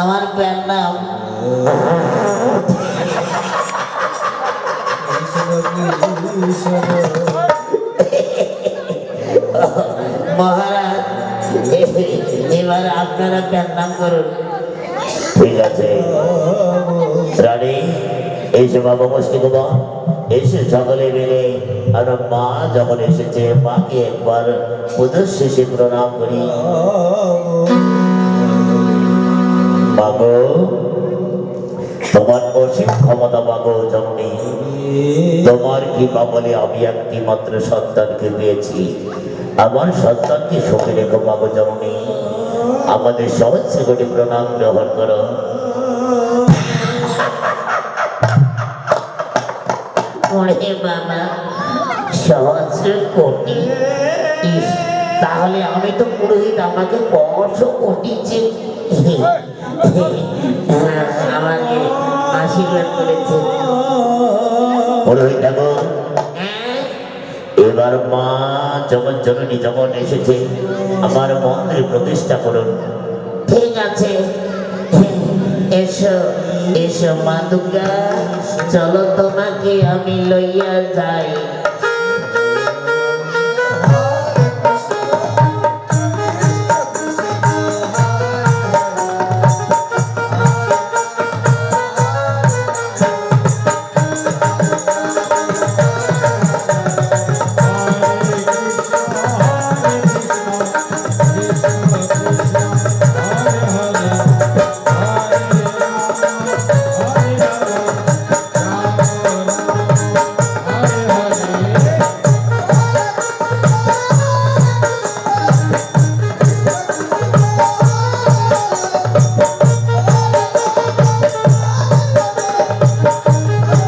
আমার প্যান নাম মহারাজ, এবার আপনারা প্যান নাম করুন। ঠিক আছে। রানী এসে বাবা মুষ্টি বাবা, এসে সকলে মিলে আর মা যখন এসেছে, মাকে একবার পুজোর শেষে প্রণাম করি। মাগো তোমার অসীম ক্ষমতা মাগো জননী তোমার কৃপা বলে আমি একটি মাত্র সন্তানকে পেয়েছি। আমার সন্তানকে সুখে রেখো মাগো জননী আমাদের সহস্র কোটি প্রণাম গ্রহণ করো। বাবা সহস্র কোটি তাহলে আমি তো পুরোহিত আমাকে কশো কোটি আমাকে আশীর্বাদ করেছে। পুরোহিত ঠাকুর হ্যাঁ, এবার মা জগৎ জননী যখন এসেছে আমার মন্দির প্রতিষ্ঠা করুন। ঠিক আছে। এসো এসো মা দুর্গা চলো তোমাকে আমি লইয়া যাই।